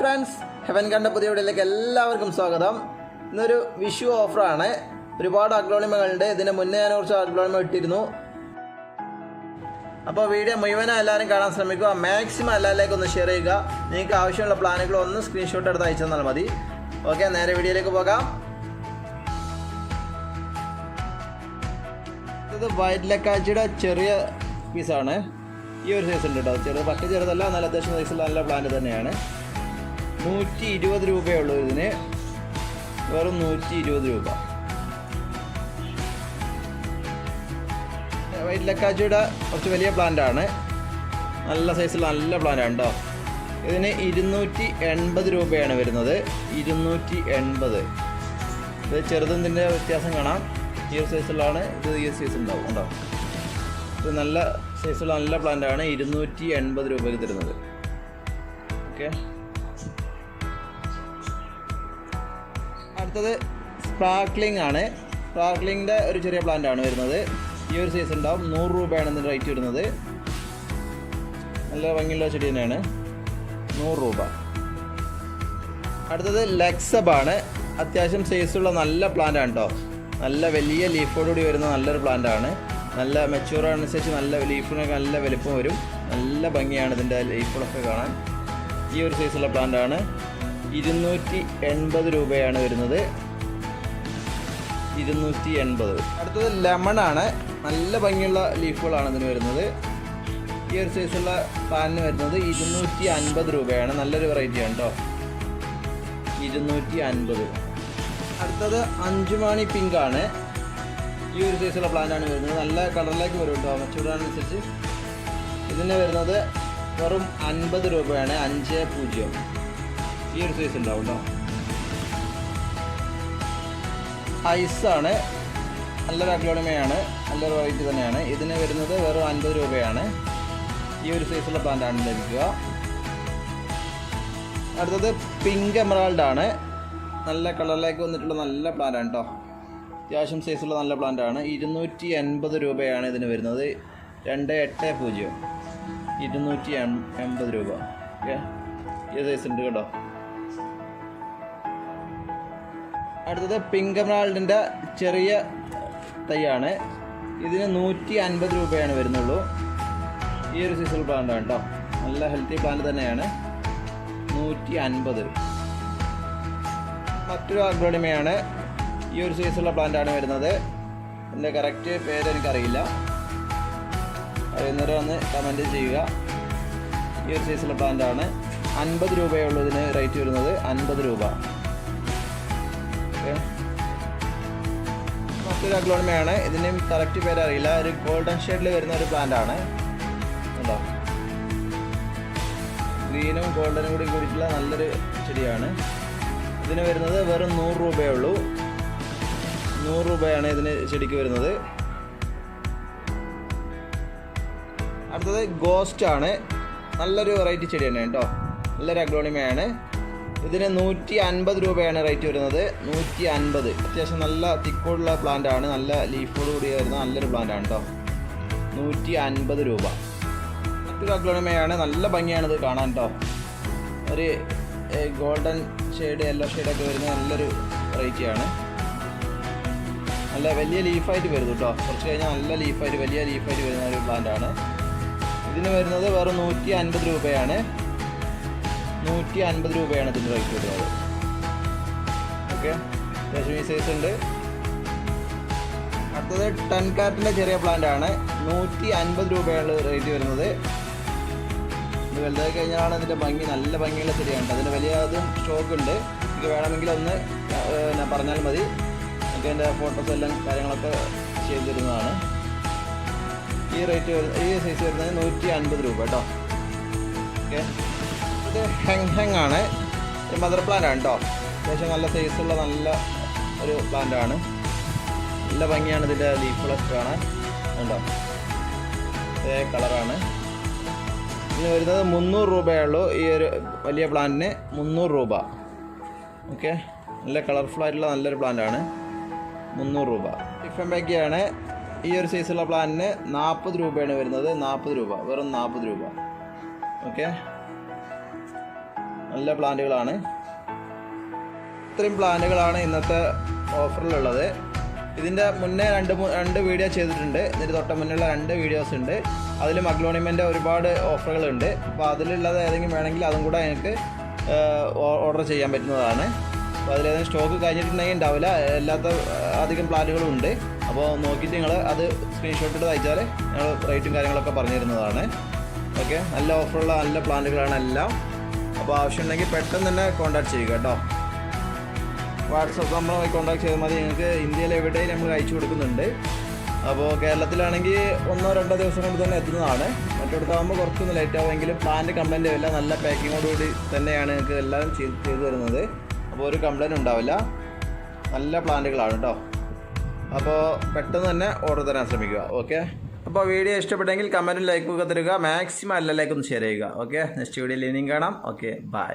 Friends heaven കണ്ട പുതിയ വീഡിയോയിലേക്ക് എല്ലാവർക്കും സ്വാഗതം. ഇന്നൊരു വിഷു ഓഫറാണ്. ഒരുപാട് അഗ്ലോണിമകളുണ്ട്. ഇതിന് മുന്നേ ഞാൻ കുറച്ച് അഗ്ലോണിമ ഇട്ടിരുന്നു. അപ്പോൾ വീഡിയോ മുഴുവനും എല്ലാവരും കാണാൻ ശ്രമിക്കുക. മാക്സിമം എല്ലാവരിലേക്ക് ഒന്ന് ഷെയർ ചെയ്യുക. നിങ്ങൾക്ക് ആവശ്യമുള്ള പ്ലാനുകൾ ഒന്ന് സ്ക്രീൻഷോട്ട് എടുത്ത് അയച്ചു തന്നാൽ മതി. ഓക്കെ നേരെ വീഡിയോയിലേക്ക് പോകാം. ഇത് വൈറ്റ് ലക്കാച്ചിയുടെ ചെറിയ പീസാണ് ഈ ഒരു സൈസ് ഉണ്ട് കേട്ടോ. ചെറുത് പട്ട് ചെറുതല്ല നല്ല അത്യാവശ്യം സൈസുള്ള നല്ല പ്ലാന്റ് തന്നെയാണ്. നൂറ്റി ഇരുപത് രൂപയേ ഉള്ളൂ ഇതിന്. വെറും നൂറ്റി ഇരുപത് രൂപ. വൈറ്റിലക്കാച്ചിയുടെ കുറച്ച് വലിയ പ്ലാന്റ് ആണ്. നല്ല സൈസുള്ള നല്ല പ്ലാന്റാണ് കേട്ടോ ഇതിന് ഇരുന്നൂറ്റി എൺപത് രൂപയാണ് വരുന്നത്. ഇരുന്നൂറ്റി എൺപത് ഇത് ചെറുതിന്റെ വ്യത്യാസം കാണാം. ഈ ഒരു സൈസിലാണ് ഇത് ഈ സൈസ് ഉണ്ടാവും ഉണ്ടാവും ഇത് നല്ല സൈസുള്ള നല്ല പ്ലാന്റാണ് ഇരുന്നൂറ്റി എൺപത് രൂപയ്ക്ക് തരുന്നത്. ഓക്കെ അടുത്തത് സ്പാർക്ലിംഗ് ആണ്. സ്പാർക്ലിങ്ങിന്റെ ഒരു ചെറിയ പ്ലാന്റ് ആണ് വരുന്നത്. ഈ ഒരു സൈസ് ഉണ്ടാവും. നൂറ് രൂപയാണ് ഇതിന്റെ റേറ്റ് വരുന്നത്. നല്ല ഭംഗിയുള്ള ചെടി തന്നെയാണ്. നൂറ് രൂപ. അടുത്തത് ലെക്സബ് ആണ്. അത്യാവശ്യം സൈസുള്ള നല്ല പ്ലാന്റ് ആണ് കേട്ടോ നല്ല വലിയ ലീഫോടുകൂടി വരുന്ന നല്ലൊരു പ്ലാന്റ് ആണ്. നല്ല മെച്ചൂർ അനുസരിച്ച് നല്ല ലീഫിനൊക്കെ നല്ല വലിപ്പം വരും. നല്ല ഭംഗിയാണ് ഇതിന്റെ ലീഫുകളൊക്കെ കാണാൻ. ഈ ഒരു സൈസുള്ള പ്ലാന്റ് ആണ്. ഇരുന്നൂറ്റി എൺപത് രൂപയാണ് വരുന്നത്. ഇരുന്നൂറ്റി എൺപത്. അടുത്തത് ലെമൺ ആണ്. നല്ല ഭംഗിയുള്ള ലീഫുകളാണ് ഇതിന് വരുന്നത്. ഈ ഒരു സൈസുള്ള പാനിന് വരുന്നത് ഇരുന്നൂറ്റി അൻപത് രൂപയാണ്. നല്ലൊരു വെറൈറ്റി കേട്ടോ ഇരുന്നൂറ്റി അൻപത്. അടുത്തത് അഞ്ചുമാണി പിങ്ക് ആണ്. ഈ ഒരു സൈസുള്ള പ്ലാന്റാണ് വരുന്നത്. നല്ല കളറിലേക്ക് വരും കേട്ടോ ചൂടാനുസരിച്ച്. ഇതിന് വരുന്നത് വെറും അൻപത് രൂപയാണ്. അഞ്ച് പൂജ്യം. ഈ ഒരു സൈസ് ഉണ്ടാവും ഐസാണ് നല്ലൊരു അഗ്ലോണിമയാണ്. നല്ലൊരു വെറൈറ്റി തന്നെയാണ്. ഇതിന് വരുന്നത് വെറും അൻപത് രൂപയാണ്. ഈ ഒരു സൈസുള്ള പ്ലാന്റാണ് ലഭിക്കുക. അടുത്തത് പിങ്ക് എമറാൾഡ് ആണ്. നല്ല കളറിലേക്ക് വന്നിട്ടുള്ള നല്ല പ്ലാന്റാണ് കേട്ടോ അത്യാവശ്യം സൈസുള്ള നല്ല പ്ലാന്റാണ് ഇരുന്നൂറ്റി എൺപത് രൂപയാണ് ഇതിന് വരുന്നത്. രണ്ട് എട്ട് പൂജ്യം. ഇരുന്നൂറ്റി എൺ- എൺപത് രൂപ. ഓക്കെ ഈ സൈസ് ഉണ്ട് കേട്ടോ. അടുത്തത് പിങ്ക് എമറാൾഡിന്റെ ചെറിയ തൈയാണ്. ഇതിന് നൂറ്റി അൻപത് രൂപയാണ് വരുന്നുള്ളൂ. ഈ ഒരു സീസൺ പ്ലാന്റ് കേട്ടോ. നല്ല ഹെൽത്തി പ്ലാന്റ് തന്നെയാണ്. നൂറ്റി അൻപത് മറ്റൊരു അഗ്രോണിമയാണ് ഈ ഒരു സൈസുള്ള പ്ലാന്റാണ് വരുന്നത്. എന്റെ കറക്റ്റ് പേര് എനിക്കറിയില്ല. അറിയുന്നവരെ ഒന്ന് കമന്റ് ചെയ്യുക. ഈ ഒരു സൈസുള്ള പ്ലാന്റാണ് അൻപത് രൂപയുള്ളതിന് റേറ്റ് വരുന്നത്. അൻപത് രൂപ. മറ്റൊരു അഗ്ലോണിമയാണ്. ഇതിന്റെയും കറക്റ്റ് പേര് അറിയില്ല ഒരു ഗോൾഡൻ ഷെയ്ഡിൽ വരുന്ന ഒരു പ്ലാന്റ് ആണ്. ഉണ്ടോ ഗ്രീനും ഗോൾഡനും കൂടി കൂടിയിട്ടുള്ള നല്ലൊരു ചെടിയാണ്. ഇതിന് വരുന്നത് വെറും നൂറ് രൂപയേ ഉള്ളൂ. നൂറ് രൂപയാണ് ഇതിന് ചെടിക്ക് വരുന്നത്. അടുത്തത് ഗോസ്റ്റ് ആണ്. നല്ലൊരു വെറൈറ്റി ചെടി തന്നെ കേട്ടോ. നല്ലൊരു അഗ്ലോണിമയാണ്. ഇതിന് നൂറ്റി അൻപത് രൂപയാണ് റേറ്റ് വരുന്നത്. നൂറ്റി അൻപത് അത്യാവശ്യം നല്ല തിക്കോടുള്ള പ്ലാന്റ് ആണ്. നല്ല ലീഫോട് കൂടി വരുന്ന നല്ലൊരു പ്ലാന്റ് ആണ് കേട്ടോ നൂറ്റി അൻപത് രൂപ. മറ്റൊരു അഗ്ലോണിമയാണ്. നല്ല ഭംഗിയാണ് ഇത് കാണാൻ കേട്ടോ ഒരു ഗോൾഡൻ ഷെയ്ഡ് യെല്ലോ ഷെയ്ഡൊക്കെ വരുന്ന നല്ലൊരു വെറൈറ്റിയാണ് നല്ല വലിയ ലീഫായിട്ട് വരുന്നു കേട്ടോ കുറച്ച് കഴിഞ്ഞാൽ നല്ല ലീഫായിട്ട് വലിയ ലീഫായിട്ട് വരുന്ന ഒരു പ്ലാന്റ് ആണ്. ഇതിന് വരുന്നത് വെറും നൂറ്റി അൻപത് രൂപയാണ്. നൂറ്റി അൻപത് രൂപയാണ് ഇതിന്റെ റേറ്റ് വരുന്നത്. ഓക്കെ അത്യാവശ്യം സൈസ് ഉണ്ട്. അടുത്തത് ടെൻ കാറ്റിന്റെ ചെറിയ പ്ലാന്റ് ആണ്. നൂറ്റി അൻപത് രൂപയാണ് റേറ്റ് വരുന്നത്. ഇത് വലുതായി കഴിഞ്ഞാലാണ് ഇതിന്റെ ഭംഗി നല്ല ഭംഗിയുള്ള ചെടിയാണ് അതിന്റെ വലിയ അതും സ്റ്റോക്ക് ഉണ്ട്. ഇത് വേണമെങ്കിൽ ഒന്ന് ഞാൻ പറഞ്ഞാൽ മതി. എനിക്ക് എന്റെ ഫോട്ടോസ് എല്ലാം കാര്യങ്ങളൊക്കെ ചെയ്തു തരുന്നതാണ്. ഈ റേറ്റ് ഈ സൈസ് വരുന്നത് നൂറ്റി അൻപത് രൂപ കേട്ടോ. ഓക്കെ ഇത് ഹെങ് ഹെങ് ആണ്. മദർ പ്ലാന്റ് ആണ് കേട്ടോ അത്യാവശ്യം നല്ല സൈസുള്ള നല്ല ഒരു പ്ലാന്റ് ആണ്. നല്ല ഭംഗിയാണ് ഇതിന്റെ ലീഫുകളൊക്കെ കാണാൻ. ഉണ്ടോ ഇതേ കളറാണ് ഇതിന് വരുന്നത് മുന്നൂറ് രൂപയേ ഉള്ളൂ. ഈ ഒരു വലിയ പ്ലാന്റിന് മുന്നൂറ് രൂപ. ഓക്കെ നല്ല കളർഫുൾ ആയിട്ടുള്ള നല്ലൊരു ആണ്. മുന്നൂറ് രൂപ. ബാഗിയാണ് ഈ ഒരു സൈസുള്ള പ്ലാന്റിന് നാൽപ്പത് രൂപയാണ് വരുന്നത്. നാൽപ്പത് രൂപ. വെറും നാൽപ്പത് രൂപ. ഓക്കെ നല്ല പ്ലാന്റുകളാണ്. ഇത്രയും പ്ലാന്റുകളാണ് ഇന്നത്തെ ഓഫറിലുള്ളത്. ഇതിന്റെ മുന്നേ രണ്ട് രണ്ട് വീഡിയോ ചെയ്തിട്ടുണ്ട്. ഇതിന്റെ തൊട്ട് മുന്നുള്ള രണ്ട് വീഡിയോസ് ഉണ്ട്. അതിൽ മഗ്ലോണിമെന്റെ ഒരുപാട് ഓഫറുകളുണ്ട്. അപ്പോൾ അതിലുള്ളത് ഏതെങ്കിലും വേണമെങ്കിൽ അതും കൂടെ എനിക്ക് ഓർഡർ ചെയ്യാൻ പറ്റുന്നതാണ്. അപ്പോൾ അതിലേതെങ്കിലും സ്റ്റോക്ക് കഴിഞ്ഞിട്ടുണ്ടെങ്കിൽ ഉണ്ടാവില്ല. അല്ലാത്ത അധികം പ്ലാന്റുകളും ഉണ്ട്. അപ്പോൾ നോക്കിയിട്ട് നിങ്ങൾ അത് സ്ക്രീൻഷോട്ട് എടുത്ത് അയച്ചാൽ ഞങ്ങൾ റേറ്റും കാര്യങ്ങളൊക്കെ പറഞ്ഞു തരുന്നതാണ് ഓക്കെ? നല്ല ഓഫറുള്ള നല്ല പ്ലാന്റുകളാണ് എല്ലാം. അപ്പോൾ ആവശ്യമുണ്ടെങ്കിൽ പെട്ടെന്ന് തന്നെ കോൺടാക്ട് ചെയ്യുക കേട്ടോ. വാട്സപ്പ് നമ്മളുമായി കോൺടാക്ട് ചെയ്താൽ മതി. നിങ്ങൾക്ക് ഇന്ത്യയിൽ എവിടെയും നമ്മൾ അയച്ചു കൊടുക്കുന്നുണ്ട്. അപ്പോൾ കേരളത്തിലാണെങ്കിൽ ഒന്നോ രണ്ടോ ദിവസം കൊണ്ട് തന്നെ എത്തുന്നതാണ്. മറ്റിടത്താകുമ്പോൾ കുറച്ചൊന്ന് ലേറ്റ് ആവുമെങ്കിലും പ്ലാന്റ് കംപ്ലൈന്റ് ആവില്ല നല്ല പാക്കിങ്ങോടുകൂടി തന്നെയാണ് നിങ്ങൾക്ക് എല്ലാം ചെയ്ത് ചെയ്തു തരുന്നത്. അപ്പോൾ ഒരു കംപ്ലൈന്റ് ഉണ്ടാവില്ല. നല്ല പ്ലാന്റുകളാണ് കേട്ടോ. അപ്പോൾ പെട്ടെന്ന് തന്നെ ഓർഡർ തരാൻ ശ്രമിക്കുക. ഓക്കെ അപ്പോൾ വീഡിയോ ഇഷ്ടപ്പെട്ടെങ്കിൽ കമന്റും ലൈക്കും ഒക്കെ തരിക. മാക്സിമം എല്ലാ ലൈക്കും ഷെയർ ചെയ്യുക. ഓക്കെ നെക്സ്റ്റ് വീഡിയോയിൽ ഇനിയും കാണാം. Okay bye